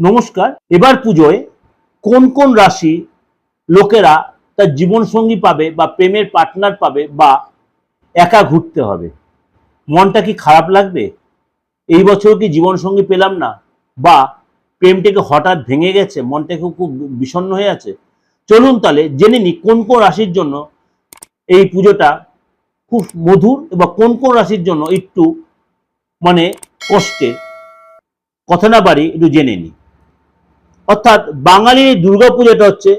নমস্কার, এবার পুজোয় কোন কোন রাশি লোকেরা তার জীবনসঙ্গী পাবে বা প্রেমের পার্টনার পাবে বা একা ঘুরতে হবে? মনটা কি খারাপ লাগবে? এই বছর কি জীবনসঙ্গী পেলাম না? বা প্রেমটাকে হঠাৎ ভেঙে গেছে? মনটাকে খুব বিষণ্ণ হয়ে আছে? চলুন তাহলে জেনে নি কোন কোন রাশির জন্য এই পুজোটা খুব মধুর এবং কোন কোন রাশির জন্য একটু মানে কষ্টের কথা না বাড়ি একটু জেনে নিই। অর্থাৎ বাঙালির এই দুর্গা পুজোটা হচ্ছে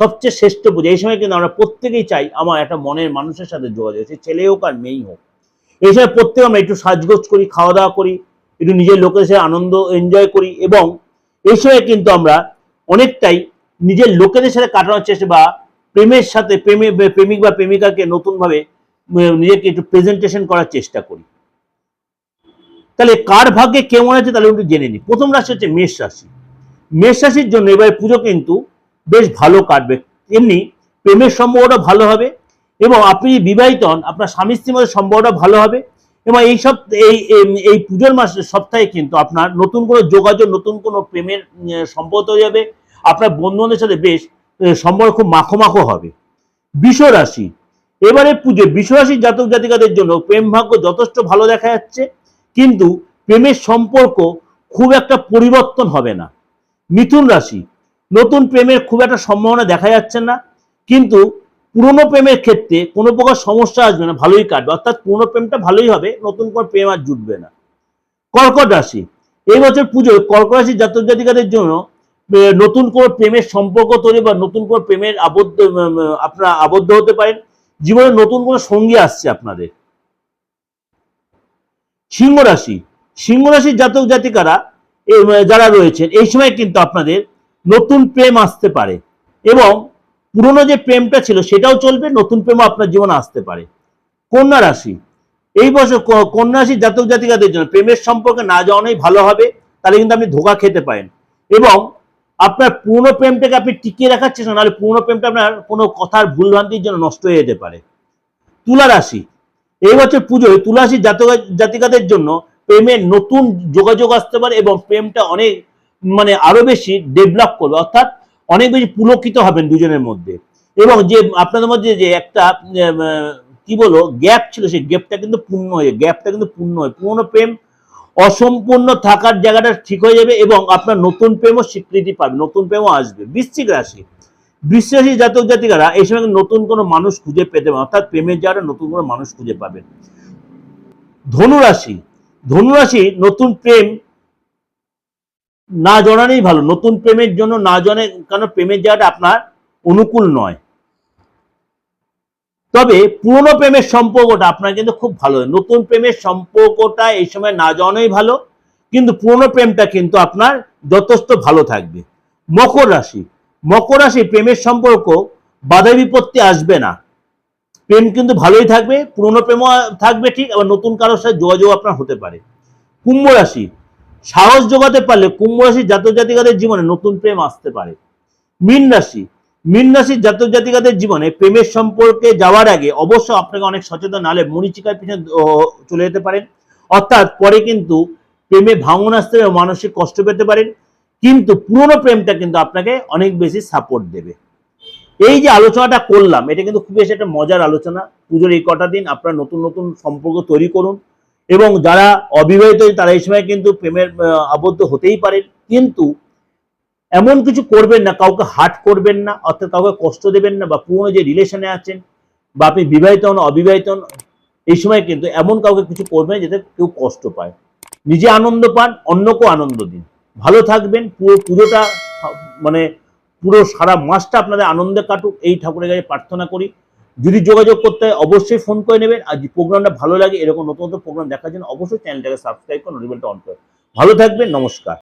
সবচেয়ে শ্রেষ্ঠ পুজো। এই সময় কিন্তু আমরা প্রত্যেকেই চাই আমার একটা মনের মানুষের সাথে যোগাযোগ। সে ছেলে হোক আর মেয়েই হোক। এই সময় প্রত্যেকে আমরা একটু সাজগোজ করি খাওয়া দাওয়া করি, একটু নিজের লোকের সাথে আনন্দ এনজয় করি এবং এই সময় কিন্তু আমরা অনেকটাই নিজের লোকেদের সাথে কাটানোর চেষ্টা বা প্রেমের সাথে প্রেমে, প্রেমিক বা প্রেমিকাকে নতুনভাবে নিজেকে একটু প্রেজেন্টেশন করার চেষ্টা করি। তাহলে কার ভাগ্যে কেমন আছে তাহলে একটু জেনে নিই। প্রথম রাশি হচ্ছে মেষ রাশি। মেষ রাশির জন্য এবার পুজো কিন্তু বেশ ভালো কাটবে। এমনি প্রেমের সম্পর্কটা ভালো হবে এবং আপনি বিবাহিত হন, আপনার স্বামী স্ত্রীর মধ্যে সম্পর্কটা ভালো হবে এবং এই সব, এই, এই- পুজোর মাসে, সপ্তাহে কিন্তু আপনার নতুন কোনো যোগাযোগ, নতুন কোনো প্রেমের সম্পর্ক তৈরি হবে। আপনার বন্ধু বান্ধবের সাথে বেশ সম্পর্ক খুব মাখো মাখো হবে। বিষ রাশি, এবারে পুজো, বিষ রাশির জাতক জাতিকাদের জন্য প্রেম ভাগ্য যথেষ্ট ভালো দেখা যাচ্ছে। কিন্তু প্রেমের সম্পর্ক খুব একটা পরিবর্তন হবে না। মিথুন রাশি। নতুন প্রেমের খুব একটা সম্ভাবনা দেখা যাচ্ছে না, কিন্তু পুরনো প্রেমের ক্ষেত্রে কোনো প্রকার সমস্যা আসবে না, ভালোই কাটবে। অর্থাৎ পুরনো প্রেমটা ভালোই হবে, নতুন কোনো প্রেম আর জুটবে না। কর্কট রাশি, এই বছর পুজোয় কর্কট রাশির জাতক জাতিকাদের জন্য নতুন কোনো প্রেমের সম্পর্ক তৈরি বা নতুন কোনো প্রেমের আবদ্ধ আপনারা আবদ্ধ হতে পারেন। জীবনে নতুন কোনো সঙ্গী আসছে আপনাদের। সিংহ রাশি, সিংহ রাশির জাতক জাতিকারা যারা রয়েছেন, এই সময় কিন্তু আপনাদের নতুন প্রেম আসতে পারে এবং পুরনো যে প্রেমটা ছিল সেটাও চলবে, নতুন প্রেমও আপনার জীবনে আসতে পারে। কন্যা রাশি, এই বছর কন্যা রাশির জাতক জাতিকাদের জন্য প্রেমের সম্পর্কে না যাওয়ানোই ভালো হবে, তাহলে কিন্তু আপনি ধোকা খেতে পারেন এবং আপনার পুরনো প্রেমটাকে আপনি টিকিয়ে রাখার চেষ্টা নাহলে পুরনো প্রেমটা আপনার কোনো কথার ভুলভ্রান্তির জন্য নষ্ট হয়ে যেতে পারে। তুলা রাশি, এই বছর পুজোয় তুলা রাশির জাতক জাতিকাদের জন্য প্রেমের নতুন যোগাযোগ আসতে পারে এবং প্রেমটা অনেক মানে আরও বেশি ডেভেলপ করবে। অর্থাৎ অনেক বেশি পুলকিত হবেন দুজনের মধ্যে। এবং যে আপনাদের মধ্যে যে একটা কি বলো গ্যাপ ছিল, সেই গ্যাপটা কিন্তু পূর্ণ হয়ে গ্যাপটা কিন্তু পূর্ণ হয়। পুরনো প্রেম অসম্পূর্ণ থাকার জায়গাটা ঠিক হয়ে যাবে এবং আপনার নতুন প্রেমও স্বীকৃতি পাবে, নতুন প্রেমও আসবে। বৃশ্চিক রাশি বৃশ্চিক রাশি জাতক জাতিকারা এই সময় নতুন কোনো মানুষ খুঁজে পেতে পারেন অর্থাৎ প্রেমের জায়গাটা নতুন কোনো মানুষ খুঁজে পাবেন ধনুরাশি ধনুরাশি নতুন প্রেম না জড়ানোই ভালো। নতুন প্রেমের জন্য না জানে কেন প্রেমের জায়গাটা আপনার অনুকূল নয়। তবে পুরনো প্রেমের সম্পর্কটা আপনার কিন্তু খুব ভালো। নতুন প্রেমের সম্পর্কটা এই সময় না জানাই ভালো, কিন্তু পুরনো প্রেমটা কিন্তু আপনার যথেষ্ট ভালো থাকবে। মকর রাশি। মকর রাশি প্রেমের সম্পর্ক বাধা বিপত্তি আসবে না। প্রেম কিন্তু ভালোই থাকবে, পুরনো প্রেমও থাকবে ঠিক, আবার নতুন কারোর সাথে যোগাযোগ আপনার হতে পারে। কুম্ভ রাশি, সাহস জোগাতে পারলে কুম্ভ রাশির জাতক জাতিকাদের জীবনে নতুন প্রেম আসতে পারে। মীন রাশি, মীন রাশির জাতক জাতিকাদের জীবনে প্রেমের সম্পর্কে যাওয়ার আগে অবশ্য আপনাকে অনেক সচেতন, নাহলে মরিচিকার পিছনে চলে যেতে পারেন। অর্থাৎ পরে কিন্তু প্রেমে ভাঙন আসতে মানসিক কষ্ট পেতে পারেন। কিন্তু পুরনো প্রেমটা কিন্তু আপনাকে অনেক বেশি সাপোর্ট দেবে। এই যে আলোচনাটা করলাম, এটা কিন্তু খুব একটা মজার আলোচনা। পুজোর এই কটা দিন আপনারা নতুন নতুন সম্পর্ক তৈরি করুন এবং যারা অবিবাহিত তারা এই সময় কিন্তু প্রেমের আবদ্ধ হতেই পারেন। কিন্তু এমন কিছু করবেন না, কাউকে হার্ট করবেন না, অর্থাৎ কাউকে কষ্ট দেবেন না বা পুরনো যে রিলেশনে আছেন বা আপনি বিবাহিত হন, অবিবাহিত হন, এই সময় কিন্তু এমন কাউকে কিছু করবেন যাতে কেউ কষ্ট পায়। নিজে আনন্দ পান, অন্যকেও আনন্দ দিন। ভালো থাকবেন, পুরো পুজোটা মানে পুরো সারা মাসটা আপনাদের আনন্দে কাটুক, এই ঠাকুরের কাছে প্রার্থনা করি। যদি যোগাযোগ করতে হয়, অবশ্যই ফোন করে নেবেন। আর যদি প্রোগ্রামটা ভালো লাগে, এরকম নতুন নতুন প্রোগ্রাম দেখার জন্য অবশ্যই চ্যানেলটাকে সাবস্ক্রাইব করুন রিবেলটা অন করে। ভালো থাকবেন, নমস্কার।